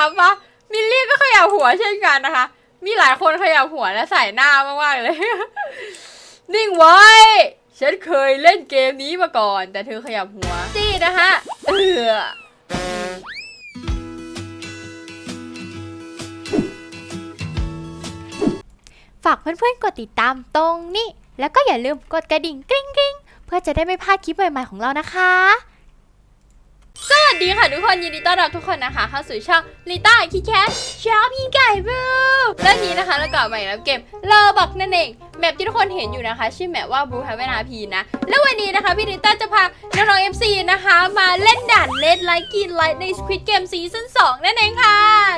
นับปะมิลลี่ก็ขยับหัวเช่นกันนะคะ มีหลายคนขยับหัวและใส่หน้ามากๆเลย นิ่งไว้ ฉันเคยเล่นเกมนี้มาก่อน แต่เธอขยับหัวจี้นะคะเออฝากเพื่อนๆ กดติดตามตรงนี้ แล้วก็อย่าลืมกดกระดิ่งกริ๊งกริ๊งเพื่อจะได้ไม่พลาดคลิปใหม่ๆของเรานะคะ สวัสดีค่ะทุกคนยินดีต้อนรับทุกคนนะคะเข้าสู่ช่องลิต้าคิแคสชอบยิงไก่บูเรื่องนี้นะคะแล้วกลับมาอีกแล้วเกมเลอบอกนั่นเองแมปที่ทุกคนเห็นอยู่นะคะ ชื่อแมปว่าบูฮาเวนาพีนะ แล้ววันนี้นะคะพี่ลิต้าจะพาน้องๆเอ็มซีนะคะ มาเล่นด่านเลดไลท์กินไลท์ใน Squid Game ซีซั่น2นั่นเองค่ะ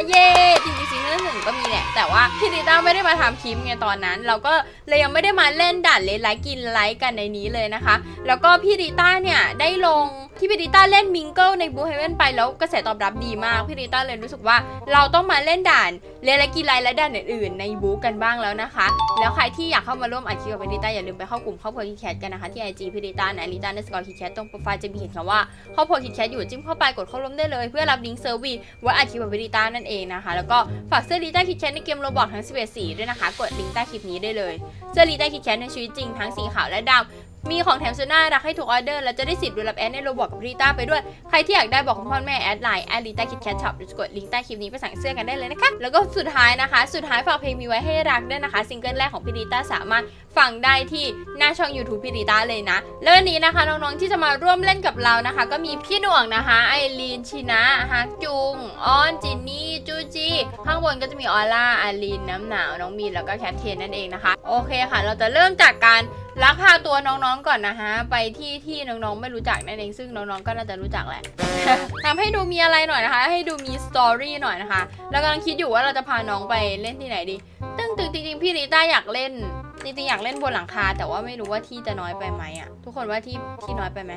เย้จริงๆซีซั่นหนึ่งก็มีแหละแต่ว่าพี่ลิต้าไม่ได้มาทำคลิปไงตอนนั้น เราก็เลยยังไม่ได้มาเล่นด่านเลดไลท์กินไลท์กันในนี้เลยนะคะ แล้วก็พี่ริต้าเนี่ยได้ลงที่พี่ริต้าเล่นมิงเกิลในบูเฮเว่นไปแล้วกระแสตอบรับดีมาก พี่ริต้าเลยรู้สึกว่าเราต้องมาเล่นด่านเลนและกีฬาและด่านอื่นๆในบูกันบ้างแล้วนะคะ แล้วใครที่อยากเข้ามาร่วมอัดคลิปกับพี่ริต้าอย่าลืมไปเข้ากลุ่มครอบครัวคิดแคทกันนะคะที่ไอจีพี่ริต้านะริต้าในสกอร์คิดแคทตรงโปรไฟล์จะมีเห็นคำว่าครอบครัวคิดแคทอยู่จิ้มเข้าไปกดเข้าร่วมได้เลยเพื่อรับลิงก์เซอร์วีไว้อัดคลิปกับพี่ริต้านั่นเองนะคะ แล้วก็ฝากเสื้อริต้าคิดแคทในเกมโรบอกทั้ง11สีด้วยนะคะ กดลิงก์ใต้คลิปนี้ได้เลยเสื้อลีได้คิดแคทในชีวิตจริงทั้งสีขาวและดำ มีของแถมสุดน่ารักให้ถูกออเดอร์และจะได้สิทธิ์ดูรับแอดในโรบอกกับรีต้าไปด้วย ใครที่อยากได้บอกคุณพ่อแม่แอดไลน์แอดลีต้าคิดแคทช็อปกดลิงก์ใต้คลิปนี้ไปสั่งเสื้อกันได้เลยนะคะ แล้วก็สุดท้ายนะคะ สุดท้ายฝากเพลงมีไว้ให้รักด้วยนะคะซิงเกิลแรกของพี่ลีต้าสามารถฟังได้ที่หน้าช่อง YouTube พี่ลีต้าเลยนะ แล้ววันนี้นะคะน้องๆที่จะมาร่วมเล่นกับเรานะคะ ก็มีพี่หน่วงนะคะไอรีนชินะฮักจุงอ้อนจินนี่จูจีข้างบนก็จะมีออล่าอารีนน้ำหนาวน้องมีนแล้วก็แคทเทนนั่นเองนะคะโอเคค่ะ เราจะเริ่มจากการ ลักพาตัวน้องๆก่อนนะฮะ ไปที่ที่น้องๆไม่รู้จักนั่นเองซึ่งน้องๆก็น่าจะรู้จักแหละ ทำให้ดูมีอะไรหน่อยนะคะ ให้ดูมีสตอรี่หน่อยนะคะ แล้วกำลังคิดอยู่ว่าเราจะพาน้องไปเล่นที่ไหนดีต จริงๆพี่ริต้าอยากเล่น จริงๆอยากเล่นบนหลังคา แต่ว่าไม่รู้ว่าที่จะน้อยไปไหมอะทุกคนว่าที่ที่น้อยไปไหม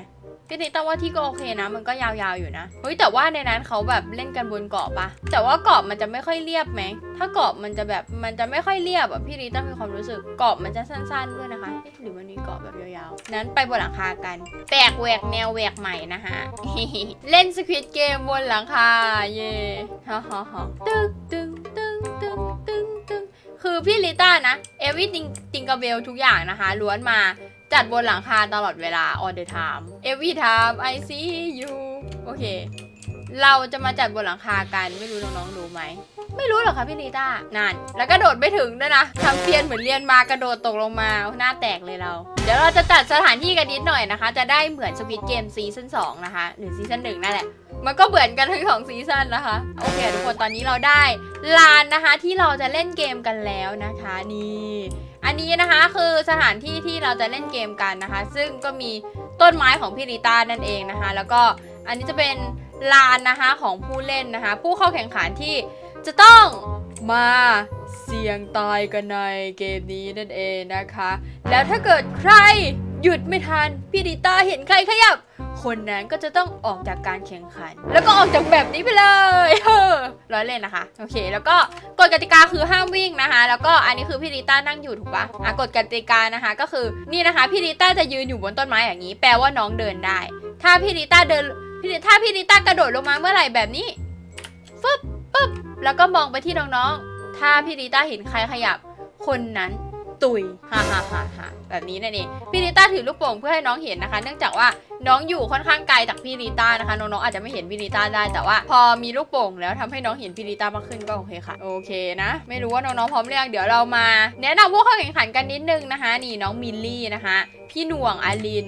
พี่ริต้าว่าที่ก็โอเคนะ มันก็ยาวๆอยู่นะเฮ้ยแต่ว่าในนั้นเขาแบบเล่นกันบนเกาะปะแต่ว่าเกาะมันจะไม่ค่อยเรียบไหมถ้าเกาะมันจะแบบมันจะไม่ค่อยเรียบอะพี่ริต้ามีความรู้สึกเกาะมันจะสั้นๆด้วยนะคะหรือมันมีเกาะแบบยาวๆนั้นไปบนหลังคากันแปลกแหวกแนวแหวกใหม่นะคะเล่นสควิตเกมบนหลังคาเย่ฮ่าฮ่าฮ่าตึ้งตึ้งตึ้งตึ้งตึ้ง คือพี่ลิต้านะเอวิติงติงกาเบลทุกอย่างนะคะ ล้วนมาจัดบนหลังคาตลอดเวลา all the time every time I see you โอเค เราจะมาจัดบนหลังคากันไม่รู้น้องๆรู้ไหม ไม่รู้หรอกคะพี่ลิต้านานแล้วก็โดดไม่ถึงด้วยนะทำเพียนเหมือนเรียนมากระโดดตกลงมาหน้าแตกเลยเรา เดี๋ยวเราจะจัดสถานที่กันนิดหน่อยนะคะ จะได้เหมือนสวิตเกมซีซั่น2นะคะ หรือซีซั่นหนึ่งนั่นแหละ มันก็เหมือนกันทั้งสองซีซั่นนะคะ โอเค ทุกคนตอนนี้เราได้ลานนะคะที่เราจะเล่นเกมกันแล้วนะคะนี่อันนี้นะคะคือสถานที่ที่เราจะเล่นเกมกันนะคะ ซึ่งก็มีต้นไม้ของพี่ริต้านั่นเองนะคะ แล้วก็อันนี้จะเป็นลานนะคะของผู้เล่นนะคะ ผู้เข้าแข่งขันที่จะต้องมาเสี่ยงตายกันในเกมนี้นั่นเองนะคะ แล้วถ้าเกิดใคร หยุดไม่ทันพี่ริต้าเห็นใครขยับ คนนั้นก็จะต้องออกจากการแข่งขัน แล้วก็ออกจากแบบนี้ไปเลยเฮ้อร้อยเล่นนะคะ โอเค แล้วก็กฎกติกาคือห้ามวิ่งนะคะ แล้วก็อันนี้คือพี่ริต้านั่งอยู่ถูกปะอะกฎกติกานะคะ ก็คือนี่นะคะพี่ริต้าจะยืนอยู่บนต้นไม้อย่างนี้ แปลว่าน้องเดินได้ ถ้าพี่ริต้าเดินพี่ถ้าพี่ริต้ากระโดดลงมาเมื่อไหร่แบบนี้ฟึบปึ๊บแล้วก็มองไปที่น้องๆถ้าพี่ริต้าเห็นใครขยับ คนนั้น ตุยฮ่าฮ่าฮ่าฮ่าแบบนี้นั่นเองพี่ริต้าถือลูกโป่งเพื่อให้น้องเห็นนะคะ เนื่องจากว่าน้องอยู่ค่อนข้างไกลจากพี่ริต้านะคะ น้องๆอาจจะไม่เห็นพี่ริต้าได้แต่ว่า พอมีลูกโป่งแล้วทำให้น้องเห็นพี่ริต้ามากขึ้นก็โอเคค่ะโอเคนะ ไม่รู้ว่าน้องๆพร้อมหรือยังเดี๋ยวเรามา แนะนำพวกเข้าแข่งขันกันนิดนึงนะคะ นี่น้องมิลลี่นะคะ พี่หน่วงอาลิน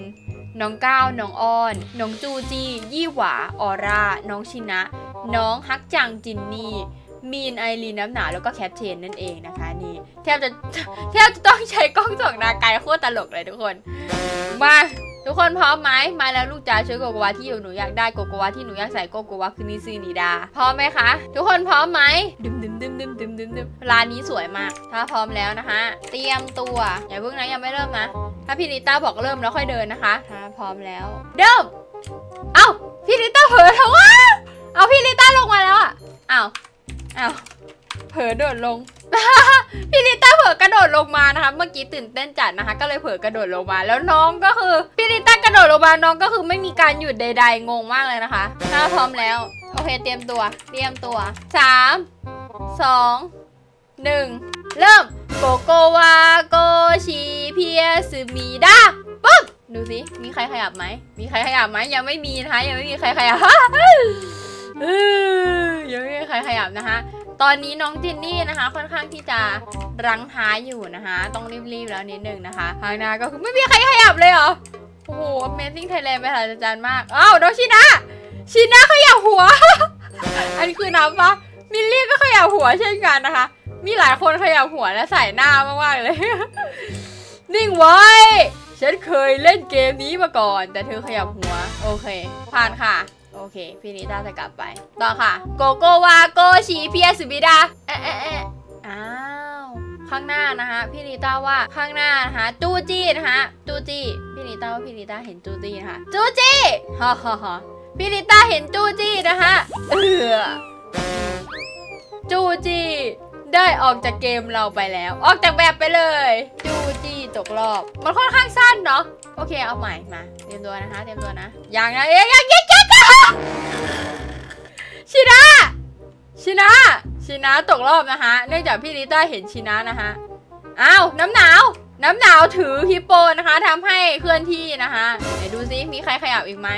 น้องก้าว น้องอ้อน น้องจูจี ยี่หวา ออร่า น้องชินะ น้องฮักจังจินนี่ มีนไอรีนน้ำหนาแล้วก็แคทเทนนั่นเองนะคะนี่แทบจะแทบจะต้องใช้กล้องส่องนาไกลโคตรตลกเลยทุกคน มาทุกคนพร้อมไหมมาแล้วลูกจ๋าช่วยโกโกวาที่หนูอยากได้โกโกวาที่หนูอยากใส่โกโกวาคือนิซีนิดาพร้อมไหมคะ ทุกคนพร้อมไหมดึมดึมดึมดึมดึมดึมดึมร้านนี้สวยมาก ถ้าพร้อมแล้วนะคะ เตรียมตัวอย่าเพิ่งนะยังไม่เริ่มนะ ถ้าพี่ลิต้าบอกเริ่มแล้วค่อยเดินนะคะถ้าพร้อมแล้ว เริ่มเอ้าพี่ลิต้าเผลอแล้ววะเอาพี่ลิต้าลงมาแล้วอะเอ้า อ้าเผลอโดดลง พี่ลิต้าเผลอกระโดดลงมานะคะเมื่อกี้ตื่นเต้นจัดนะคะ ก็เลยเผลอกระโดดลงมา แล้วน้องก็คือพี่ลิต้ากระโดดลงมาน้องก็คือไม่มีการหยุดใด ๆ งงมากเลยนะคะถ้าพร้อมแล้ว โอเคเตรียมตัว เตรียมตัวสามสองหนึ่งเริ่มโกโกวาโกชิเพียสึมีดาปุ๊บดูสิมีใครขยับไหมมีใครขยับไหมยังไม่มีนะคะยังไม่มีใครขยับ เออยังไม่มีใครขยับนะคะ ตอนนี้น้องจินนี่นะคะ ค่อนข้างที่จะรังท้ายอยู่นะคะ ต้องรีบๆแล้วนิดนึงนะคะทางหน้าก็คือไม่มีใครขยับเลยเหรอ โอ้โห Amazing Thailand ไปหาอาจารย์มาก อ้าวน้องชินะ ชินะขยับหัว อันนี้คือน้ำปะมิลลี่ก็ขยับหัวเช่นกันนะคะ มีหลายคนขยับหัวและใส่หน้ามากๆเลย นิ่งไว้ ฉันเคยเล่นเกมนี้มาก่อน แต่เธอขยับหัว โอเค ผ่านค่ะ โอเค พี่นิต้าจะกลับไป ต่อค่ะ โกโกวาโกชีเพียสุบิดาเอะเอะเอะอ้าวข้างหน้านะคะพี่นิต้าว่าข้างหน้านะคะจูจี้นะคะจูจี้พี่นิต้าว่าพี่นิต้าเห็นจูจี้นะคะจูจี้ฮ่าฮ่าฮ่าพี่นิต้าเห็นจูจี้นะคะเออจูจี้ได้ออกจากเกมเราไปแล้ว ออกจากแบบไปเลย จูจี้ตกรอบ มันค่อนข้างสั้นเนาะโอเคเอาใหม่มาเตรียมตัวนะคะ เตรียมตัวนะอยังนะเอ๊ยยังยังยังยัง ชินะ ชินะ ชินะตกรอบนะคะ เนื่องจากพี่ลิต้าเห็นชินะนะคะอ้าวน้ำหนาว น้ำหนาวถือฮิปโปนะคะทำให้เคลื่อนที่นะคะไหนดูซิมีใครขยับอีกไหม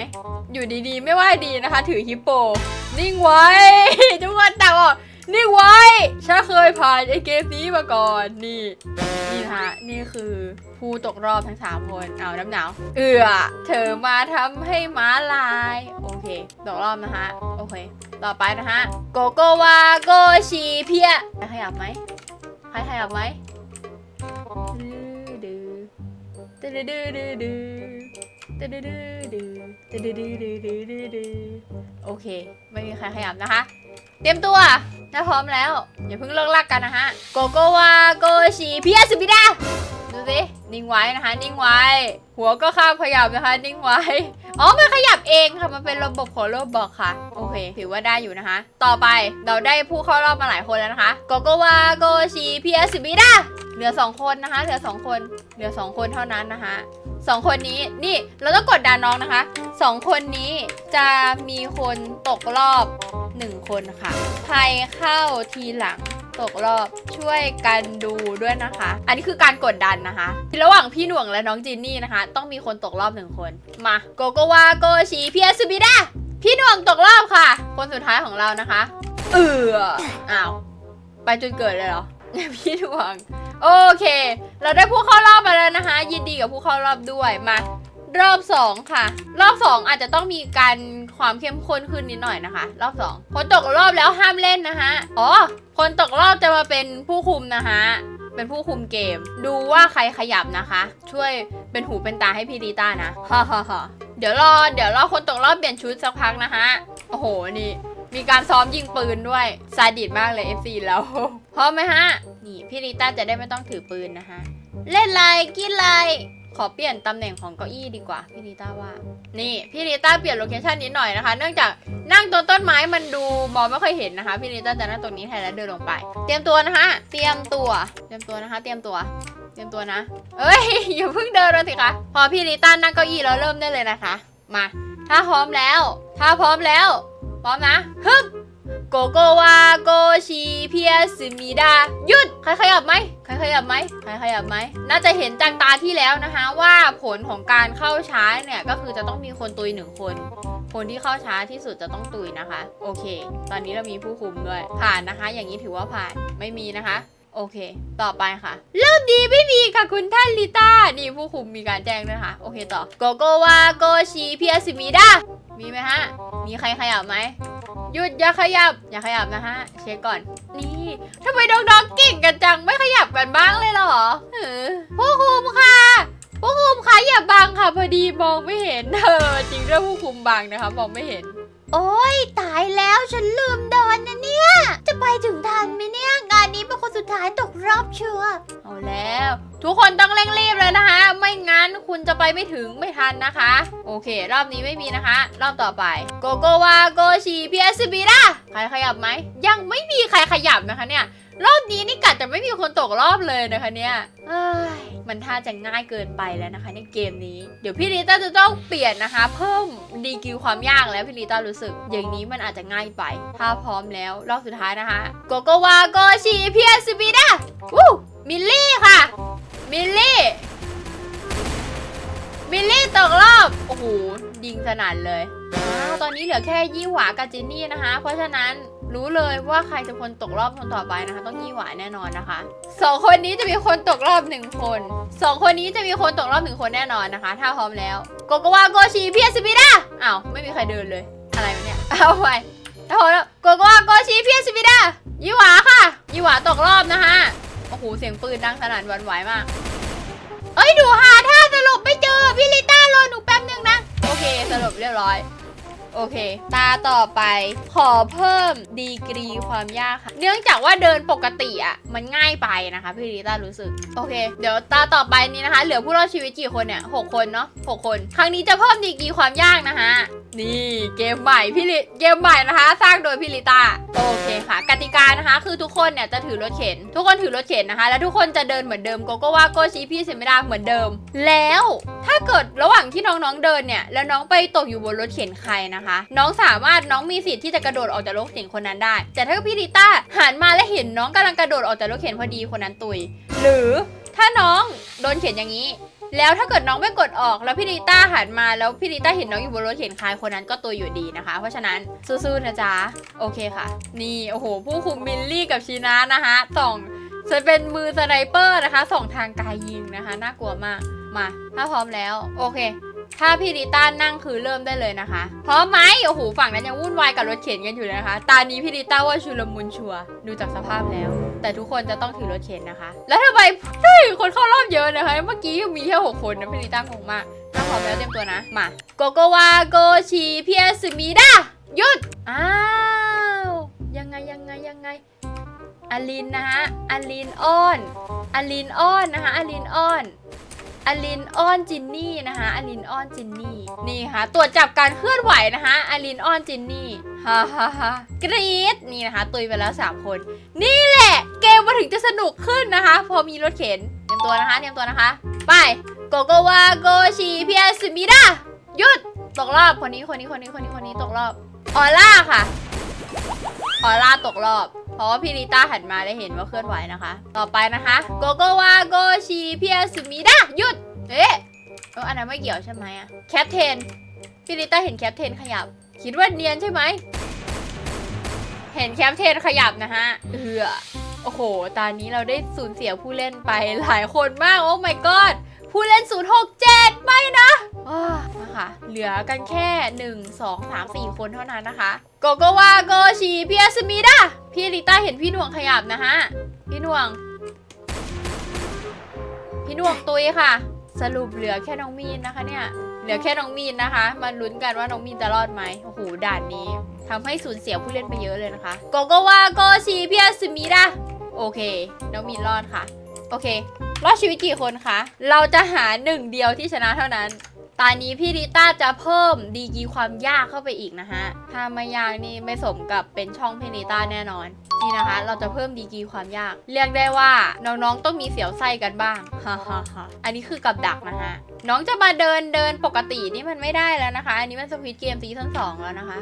อยู่ดีๆ ไม่ว่าดีนะคะ ถือฮิปโป นิ่งไว้ นิ่ไว้ฉันเคยผ่านไอเกมนี้มาก่อน นี่ นี่นะคะนี่คือผู้ตกรอบทั้งสามคน เอาน้ำหนาว เอือเธอมาทำให้ม้าลาย โอเค ตกรอบนะคะโอเค ต่อไปนะคะโกโกวาโกชีเพียใครขยับไหมใครขยับไหมดื้อดื้อดื้อดื้อดื้อ ดืดดืดดืดดืดดืดดืดดืโอเค ไม่มีใครขยับนะคะ เตรียมตัวถ้าพร้อมแล้ว อย่าเพิ่งเลิกลักกันนะคะโกโกวาโกชิพิยาสุบิดาดูสิ นิ่งไว้นะคะ นิ่งไว้ หัวก็ข้ามขยับนะคะ นิ่งไว้ อ๋อ มันขยับเองค่ะ มันเป็นระบบของโรบอทค่ะ โอเค ถือว่าได้อยู่นะคะ ต่อไป เราได้ผู้เข้ารอบมาหลายคนแล้วนะคะ โกโกวาโกชิพิยาสุบิดาเหลือ 2 คนนะคะ เหลือ 2 คน เหลือ 2 คนเท่านั้นนะคะ สองคนนี้นี่เราต้องกดดันน้องนะคะสองคนนี้จะมีคนตกรอบหนึ่งคนค่ะ ใครเข้าทีหลังตกรอบช่วยกันดูด้วยนะคะ อันนี้คือการกดดันนะคะ ระหว่างพี่หน่วงและน้องจินนี่นะคะ ต้องมีคนตกรอบหนึ่งคน มาโกโกวาโกชิเพียสุบิดาพี่หน่วงตกรอบค่ะ คนสุดท้ายของเรานะคะ เอออ้าวไปจนเกิดเลยเหรอพี่หน่วง โอเค เราได้ผู้เข้ารอบมาแล้วนะคะ ยินดีกับผู้เข้ารอบด้วยมารอบสองค่ะ รอบสองอาจจะต้องมีการความเข้มข้นขึ้นนิดหน่อยนะคะ รอบสองคนตกรอบแล้วห้ามเล่นนะคะอ๋อ คนตกรอบจะมาเป็นผู้คุมนะคะเป็นผู้คุมเกม ดูว่าใครขยับนะคะ ช่วยเป็นหูเป็นตาให้พี่ดีต้านะฮ่าฮ่าฮ่าเดี๋ยวรอเดี๋ยวรอคนตกรอบเปลี่ยนชุดสักพักนะคะโอ้โหนี่ มีการซ้อมยิงปืนด้วยซาดิสมากเลย FC แล้ว พร้อมไหมฮะ นี่พี่ลิต้าจะได้ไม่ต้องถือปืนนะคะ เล่นไรกินไรขอเปลี่ยนตำแหน่งของเก้าอี้ดีกว่าพี่ลิต้าว่า นี่พี่ลิต้าเปลี่ยนโลเคชันนิดหน่อยนะคะ เนื่องจากนั่งต้นต้นไม้มันดูมองไม่ค่อยเห็นนะคะพี่ลิต้าจะนั่งตรงนี้แทนแล้วเดินลงไป เตรียมตัวนะคะ เตรียมตัว เตรียมตัวนะคะ เตรียมตัว เตรียมตัวนะ เอ้ยอย่าเพิ่งเดินเลยสิคะพอพี่ลิต้านั่งเก้าอี้แล้วเริ่มได้เลยนะคะ มา ถ้าพร้อมแล้ว ถ้าพร้อมแล้ว พร้อมนะฮึบ โกโกวาโกชิเพียสมิดาหยุด ใครขยับไหมใครขยับไหมใครขยับไหม น่าจะเห็นจากตาที่แล้วนะคะว่าผลของการเข้าช้าเนี่ยก็คือจะต้องมีคนตุยหนึ่งคน คนที่เข้าช้าที่สุดจะต้องตุยนะคะ โอเค ตอนนี้เรามีผู้คุมด้วย ผ่านนะคะ อย่างนี้ถือว่าผ่าน ไม่มีนะคะโอเค ต่อไปค่ะ เริ่มดีไม่มีค่ะคุณท่านลิต้า นี่ผู้คุมมีการแจ้งด้วยนะคะโอเคต่อ โกโกวาโกชิเพียสมิดามีไหมฮะ มีใครขยับไหม หยุดอย่าขยับ อย่าขยับนะฮะ เช็คก่อน นี่ทำไมน้องๆเก่งกันจังไม่ขยับกันบ้างเลยเหรอเออผู้คุมค่ะผู้คุมคะอย่าบังค่ะพอดีมองไม่เห็นเออจริงด้วยผู้คุมบังนะคะมองไม่เห็น โอ้ยตายแล้วฉันลืมเดินนะเนี่ย จะไปถึงทันไหมเนี่ย งานนี้เป็นคนสุดท้ายตกรอบเชัวร์เอาแล้ว ทุกคนต้องเร่งรีบเลยนะคะ ไม่งั้นคุณจะไปไม่ถึงไม่ทันนะคะ โอเค รอบนี้ไม่มีนะคะ รอบต่อไปโกโกวาโกชิเพียสบิดาใครขยับไหม ยังไม่มีใครขยับนะคะเนี่ย รอบนี้นี่กัดจะไม่มีคนตกรอบเลยนะคะเนี่ยมันท่าจะง่ายเกินไปแล้วนะคะ ในเกมนี้ เดี๋ยวพี่ลิต้าจะต้องเปลี่ยนนะคะ เพิ่มดีกรีความยากแล้วพี่ลิต้ารู้สึก อย่างนี้มันอาจจะง่ายไป ถ้าพร้อมแล้วรอบสุดท้ายนะคะโกโกวาโกชิเพียสปีดาวู้มิลลี่ค่ะ มิลลี่มิลลี่ตกรอบ โอ้โหยิงสนั่นเลยอ้าวตอนนี้เหลือแค่ยี่หวากับจินนี่นะคะ เพราะฉะนั้นรู้เลยว่าใครจะคนตกรอบคนต่อไปนะคะ ต้องยี่หวาแน่นอนนะคะสองคนนี้จะมีคนตกรอบหนึ่งคนสองคนนี้จะมีคนตกรอบหนึ่งคนแน่นอนนะคะ ถ้าพร้อมแล้วโกโกวาโกชิเพียสปิดาอ้าวไม่มีใครเดินเลย อะไรวะเนี่ยเอาไปถ้าพร้อมแล้วโกโกวาโกชิเพียสปิดายี่หวาค่ะยี่หวาตกรอบนะคะ โอ้โห เสียงปืนดังสนั่นหวั่นไหวมาก เอ้ย ดูหาท่าสรุปไม่เจอพี่ลิต้ารอหนูแป๊บนึงนะ โอเคสรุปเรียบร้อย โอเค ตาต่อไป ขอเพิ่มดีกรีความยากค่ะ เนื่องจากว่าเดินปกติอะ มันง่ายไปนะคะพี่ลิต้ารู้สึก โอเค เดี๋ยวตาต่อไปนี้นะคะ เหลือผู้รอดชีวิตกี่คนเนี่ยหกคนเนาะหกคน ครั้งนี้จะเพิ่มดีกรีความยากนะคะ นี่เกมใหม่พี่ลิเกมใหม่นะคะ สร้างโดยพี่ลิต้าโอเคค่ะ กติกานะคะ คือทุกคนเนี่ยจะถือรถเข็น ทุกคนถือรถเข็นนะคะ แล้วทุกคนจะเดินเหมือนเดิมโกโก็ว่าโกชีพี่เซมิดาเหมือนเดิม แล้วถ้าเกิดระหว่างที่น้องๆเดินเนี่ย แล้วน้องไปตกอยู่บนรถเข็นใครนะคะน้องสามารถน้องมีสิทธิ์ที่จะกระโดดออกจากรถเข็นคนนั้นได้ แต่ถ้าพี่ลิต้าหันมาและเห็นน้องกำลังกระโดดออกจากรถเข็นพอดีคนนั้นตุย หรือถ้าน้องโดนเข็นอย่างนี้ แล้วถ้าเกิดน้องไม่กดออก แล้วพี่ดิต้าหันมาแล้วพี่ดิต้าเห็นน้องอยู่บนรถเข็นคายคนนั้นก็ตัวอยู่ดีนะคะ เพราะฉะนั้นสู้ๆนะจ๊ะโอเคค่ะ นี่โอ้โห ผู้คุมมิลลี่กับชีนานะคะส่องจะเป็นมือสไนเปอร์นะคะส่องทางกายยิงนะคะ น่ากลัวมากมา ถ้าพร้อมแล้ว โอเค ถ้าพี่ดิต้านั่งคือเริ่มได้เลยนะคะพร้อมไหมโอ้โหฝั่งนั้นยังวุ่นวายกับรถเข็นกันอยู่เลยนะคะตอนนี้พี่ดิต้าว่าชุลมุนชัวดูจากสภาพแล้ว แต่ทุกคนจะต้องถือรถเข็นนะคะ แล้วทำไมเฮ้ยคนเข้ารอบเยอะนะคะ เมื่อกี้มีแค่6คนนะพี่ลิต้างงมากถ้าพร้อมแล้วเตรียมตัวนะ มาโกโกวาโกชิเพียสมิดาหยุดอ้าวยังไงยังไงยังไงอลินนะคะอลินอ้อนอลินอ้อนนะคะอลินอ้อน อลินอ้อนจินนี่นะคะอลินอ้อนจินนี่นี่ค่ะตรวจจับการเคลื่อนไหวนะคะอลินอ้อนจินนี่ฮ่าฮ่าฮ่ากรี๊ดนี่นะคะตุยไปแล้ว 3 คน นี่แหละ เกมมาถึงจะสนุกขึ้นนะคะ พอมีรถเข็นเตรียมตัวนะคะเตรียมตัวนะคะ ไปโกโกวาโกชิเพียสมิดาหยุดตกรอบคนนี้คนนี้คนนี้คนนี้คนนี้ตกรอบออร่าค่ะออร่าตกรอบ เพราะว่าพี่ลิต้าหันมาได้เห็นว่าเคลื่อนไหวนะคะ ต่อไปนะคะโกโกวาโกชิเพียสมิดาหยุดเอ๊ะอันนั้นไม่เกี่ยวใช่ไหมอะแคปเทนพี่ลิต้าเห็นแคปเทนขยับ คิดว่าเนียนใช่ไหมเห็นแคปเทนขยับนะฮะเอือโอ้โห ตอนนี้เราได้สูญเสียผู้เล่นไปหลายคนมาก โอ้ my god ผู้เล่น 067 ไม่นะนะคะเหลือกันแค่ 1 2 3 4 คนเท่านั้นนะคะ โกโกวาโกชิเพียสมิดา พี่ลิต้าเห็นพี่หน่วงขยับนะฮะ พี่หน่วง พี่หน่วงตุยค่ะ สรุปเหลือแค่น้องมีนนะคะเนี่ย เหลือแค่น้องมีนนะคะมาลุ้นกันว่าน้องมีนจะรอดไหมโอ้โห ด่านนี้ทำให้สูญเสียผู้เล่นไปเยอะเลยนะคะโกโกวาโกชิเพียสมิดาโอเค น้องมีนรอดค่ะ โอเค รอดชีวิตกี่คนคะ เราจะหาหนึ่งเดียวที่ชนะเท่านั้น ตอนนี้พี่ริต้าจะเพิ่มดีกีความยากเข้าไปอีกนะฮะ ถ้าไม่ยากนี่ไม่สมกับเป็นช่องพี่ริต้าแน่นอน นี่นะคะ เราจะเพิ่มดีกีความยาก เรียกได้ว่าน้องๆต้องมีเสียวไส้กันบ้างฮ่าฮ่าฮ่าอันนี้คือกับดักนะฮะ น้องจะมาเดินเดินปกตินี่มันไม่ได้แล้วนะคะ อันนี้มันสวิตเกมซีซั่นสองแล้วนะคะ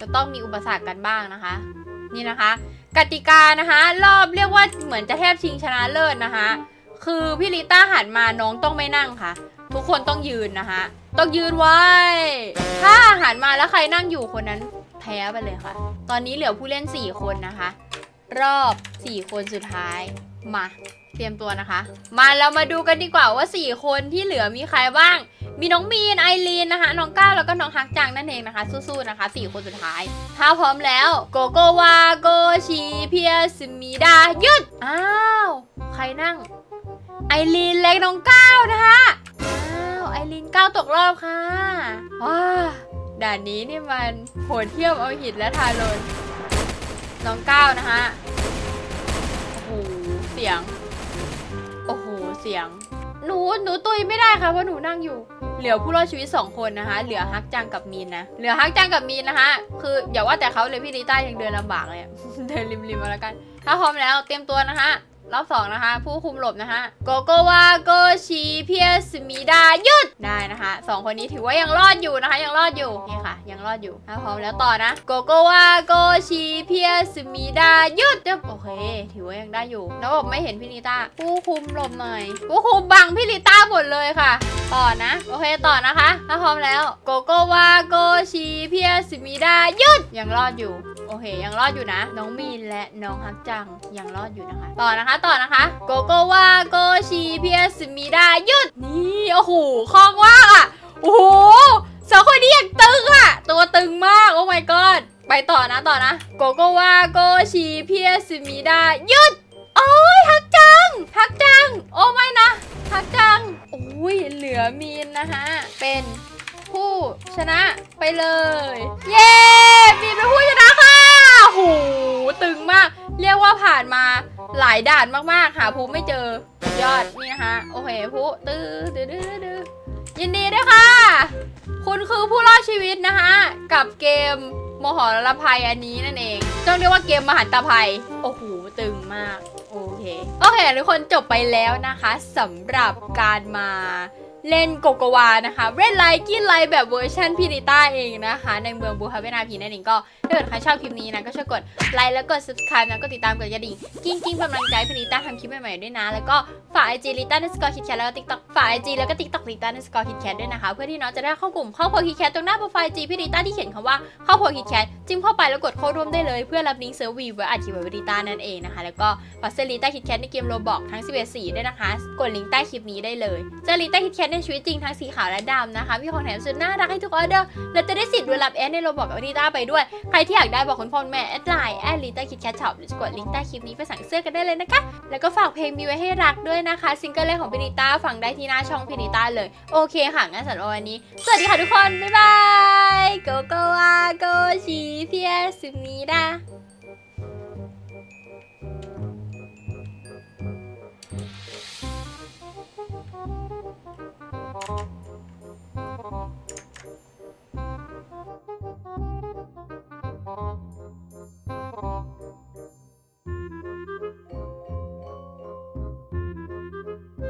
จะต้องมีอุปสรรคกันบ้างนะคะ นี่นะคะ กติกานะคะ รอบเรียกว่าเหมือนจะแทบชิงชนะเลิศนะคะ คือพี่ลิต้าหันมาน้องต้องไม่นั่งค่ะ ทุกคนต้องยืนนะคะ ต้องยืนไว้ ถ้าอาหันมาแล้วใครนั่งอยู่คนนั้นแพ้ไปเลยค่ะ ตอนนี้เหลือผู้เล่น 4 คนนะคะ รอบ 4 คนสุดท้าย มา เตรียมตัวนะคะ มาเรามาดูกันดีกว่าว่า 4 คนที่เหลือมีใครบ้าง มีน้องมีนไอรีนนะคะ น้องก้าวแล้วก็น้องฮักจังนั่นเองนะคะ สู้ๆนะคะ 4 คนสุดท้าย ถ้าพร้อมแล้ว โกโกวาโกชิเพียสมิดาหยุด อ้าว ใครนั่ง ไอรีนเล็กน้องก้าวนะคะ ไอรีนก้าวตกรอบค่ะ ว้า ด่านนี้นี่มันโหดเที่ยมเอาหินและทารนน้องก้าวนะคะโอ้โห เสียง โอ้โห เสียง หนู หนูตุยไม่ได้ค่ะเพราะหนูนั่งอยู่ เหลือผู้รอดชีวิต 2 คนนะคะ เหลือฮักจังกับมีนนะ เหลือฮักจังกับมีนนะคะ คืออย่าว่าแต่เขาเลยพี่ลิต้ายังเดินลำบากเลย เดินริมๆมาแล้วกัน ถ้าพร้อมแล้วเตรียมตัวนะคะ รอบสองนะคะ ผู้คุมหลบนะคะ โกโกวาโกชิเพียสมิดาหยุดได้นะคะสองคนนี้ถือว่ายังรอดอยู่นะคะ ยังรอดอยู่นี่ค่ะ ยังรอดอยู่ถ้าพร้อมแล้วต่อนะโกโกวาโกชิเพียสมิดาหยุดโอเค ถือว่ายังได้อยู่แล้วบอกไม่เห็นพี่ลิต้าผู้คุมหลบหน่อยผู้คุมบังพี่ลิต้าหมดเลยค่ะ ต่อนะ โอเคต่อนะคะ ถ้าพร้อมแล้วโกโกวาโก เพียสิมิดาหยุดยังรอดอยู่ โอเค ยังรอดอยู่นะ น้องมีนและน้องฮักจังยังรอดอยู่นะคะ ต่อนะคะต่อนะคะโกโกวาโกชิเพียสิมิดาหยุดนี่โอ้โหคล่องมากอะโอ้โหสองคนนี้ยังตึงอะ ตัวตึงมากโอ้ my god ไปต่อนะต่อนะโกโกวาโกชิเพียสิมิดาหยุดโอ้ยฮักจังฮักจัง โอ้ไม่นะฮักจังโอ้ยเหลือมีนนะคะเป็น ผู้ชนะไปเลย เย้มีนเป็นผู้ชนะค่ะโอ้โหตึงมาก เรียกว่าผ่านมาหลายด่านมากๆ หาภูไม่เจอยอดนี่นะคะโอเคภูตื้อตื้อตื้อตื้อยินดีด้วยค่ะ คุณคือผู้รอดชีวิตนะคะ กับเกมมหรภัยอันนี้นั่นเอง ต้องเรียกว่าเกมมหันตภัย โอ้โห ตึงมาก โอเค โอเค ทุกคนจบไปแล้วนะคะสำหรับการมา เล่นโกโกวานะคะ เล่นไลค์กินไลค์แบบเวอร์ชันพิริต้าเองนะคะ ในเมืองบูฮาเวนาพีนั่นเองก็ถ้าเกิดใครชอบคลิปนี้นะ ก็ช่วยกดไลค์แล้วกด subscribe นะก็ติดตามกดกระดิ่งกิ้งกิ้งกำลังใจพิริต้าทำคลิปใหม่ๆด้วยนะ แล้วก็ฝากไอจีลิต้าในสกอร์คิดแคทแล้วก็ติ๊กต็อกฝากไอจีแล้วก็ติ๊กต็อกลิต้าในสกอร์คิดแคทด้วยนะคะ เพื่อที่น้องจะได้เข้ากลุ่มเข้าโพคิดแคทตรงหน้าโปรไฟล์จีพิริต้าที่เขียนคำว่าเข้าโพคิดแคทจิ้มเข้าไปแล้วกดเข้าร่วมได้เลยเพื่อรับลิงก์เซิร์วีไว้อัดคลิปไว้พิริต้านั่นเองนะคะแล้วก็ปัสเซลิต้าคิดแคทในเกมโรบอกทั้ง11สีด้วยนะคะ กดลิงก์ใต้คลิปนี้ได้เลยเจอลิต้าคิดแคทในชีวิตจริงทั้งสีขาวและดำนะคะ มีของแถมสุดน่ารักให้ทุกออเดอร์ และจะได้สิทธิ์เวลาแอดในโรบอกกับลิต้าไปด้วย ใครที่อยากได้บอกคุณพ่อคุณแม่แอดไลน์แอดลิต้าคิดแคทช็อปหรือกดลิงก์ใต้คลิปนี้ไปสั่งเสื้อกันได้เลยนะคะ แล้วก็ฝากเพลงมีไว้ให้รักด้วยนะคะซิงเกิลแรกของพิริต้าฟังได้ที่หน้าช่องพิริต้าเลย โอเคค่ะงั้นสำหรับวันนี้ สวัสดีค่ะทุกคนบ๊ายบายโกโกวาโกชิเพียสุมิดา